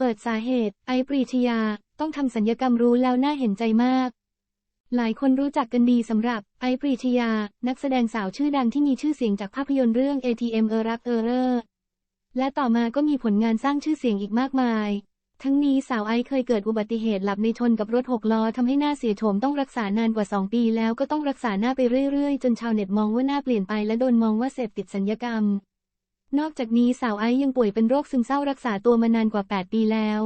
เปิดสาเหตุ ไอปรีชยา ต้องทำสัญญกรรมรู้แล้วน่าเห็นใจมาก หลายคนรู้จักกันดีสำหรับ ไอปรีชยา นักแสดงสาวชื่อดังที่มีชื่อเสียงจากภาพยนตร์เรื่อง ATM เออรักเออเรอและต่อมาก็มีผลงานสร้างชื่อเสียงอีกมากมาย ทั้งนี้สาวไอเคยเกิดอุบัติเหตุหลับในชนกับรถหกล้อทำให้หน้าเสียโฉมต้องรักษานานกว่า 2 ปีแล้วก็ต้องรักษาหน้าไปเรื่อยๆ จนชาวเน็ตมองว่าหน้าเปลี่ยนไปและโดนมองว่าเสพติดสัญญกรรม นอกจากนี้สาวไอซ์ยังป่วยเป็นโรคซึมเศร้ารักษาตัวมานานกว่า 8 ปีแล้ว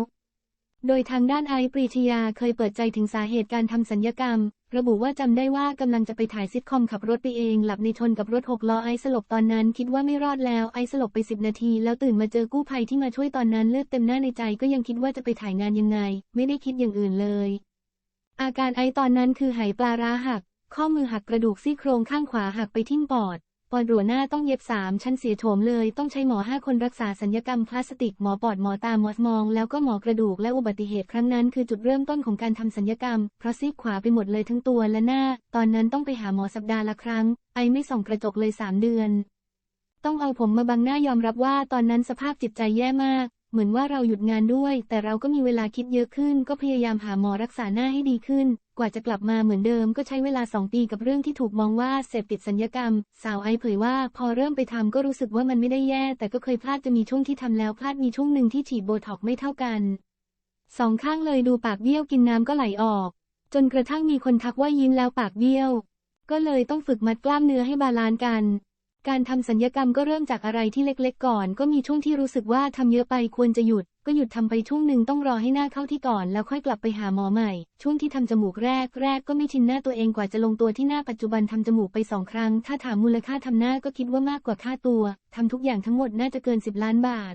โดยทางด้านไอซ์ปรีชยาเคยเปิดใจถึงสาเหตุการทำสัญญกรรม ระบุว่าจำได้ว่ากำลังจะไปถ่ายซิทคอมขับรถไปเองหลับในชนกับรถหกล้อไอซ์สลบตอนนั้น คิดว่าไม่รอดแล้วไอซ์สลบไปสิบนาที แล้วตื่นมาเจอกู้ภัยที่มาช่วยตอนนั้นเลือดเต็มหน้าในใจก็ยังคิดว่าจะไปถ่ายงานยังไง ไม่ได้คิดอย่างอื่นเลย อาการไอซ์ตอนนั้นคือหายปลาร้าหัก ข้อมือหักกระดูกซี่โครงข้างขวาหักไปทิ่มปอด ปอดรัวหน้าต้องเย็บสามชั้นเสียโฉมเลยต้องใช้หมอห้าคนรักษาสัญญกรรมพลาสติกหมอปอดหมอตาหมอมอง แล้วก็หมอกระดูกและอุบัติเหตุครั้งนั้นคือจุดเริ่มต้นของการทำสัญญกรรม เพราะซีกขวาไปหมดเลยทั้งตัวและหน้า ตอนนั้นต้องไปหาหมอสัปดาห์ละครั้ง ไอไม่ส่องกระจกเลยสามเดือน ต้องเอาผมมาบังหน้ายอมรับว่าตอนนั้นสภาพจิตใจแย่มากเหมือนว่าเราหยุดงานด้วย แต่เราก็มีเวลาคิดเยอะขึ้น ก็พยายามหาหมอรักษาหน้าให้ดีขึ้น กว่าจะกลับมาเหมือนเดิมก็ใช้เวลาสองปีกับเรื่องที่ถูกมองว่าเสพติดสัญญกรรม สาวไอเผยว่าพอเริ่มไปทำก็รู้สึกว่ามันไม่ได้แย่ แต่ก็เคยพลาดจะมีช่วงที่ทำแล้วพลาดมีช่วงหนึ่งที่ฉีดโบท็อกไม่เท่ากันสองข้างเลยดูปากเบี้ยวกินน้ำก็ไหลออก จนกระทั่งมีคนทักว่ายิ้มแล้วปากเบี้ยว ก็เลยต้องฝึกมัดกล้ามเนื้อให้บาลานซ์กัน การทำสัญญกรรมก็เริ่มจากอะไรที่เล็กๆ ก่อน ก็มีช่วงที่รู้สึกว่าทำเยอะไปควรจะหยุด ก็หยุดทำไปช่วงหนึ่งต้องรอให้หน้าเข้าที่ก่อนแล้วค่อยกลับไปหาหมอใหม่ ช่วงที่ทำจมูกแรกแรกก็ไม่ชินหน้าตัวเองกว่าจะลงตัวที่หน้าปัจจุบันทำจมูกไปสองครั้ง ถ้าถามมูลค่าทำหน้าก็คิดว่ามากกว่าค่าตัวทำทุกอย่างทั้งหมดน่าจะเกิน 10 ล้านบาท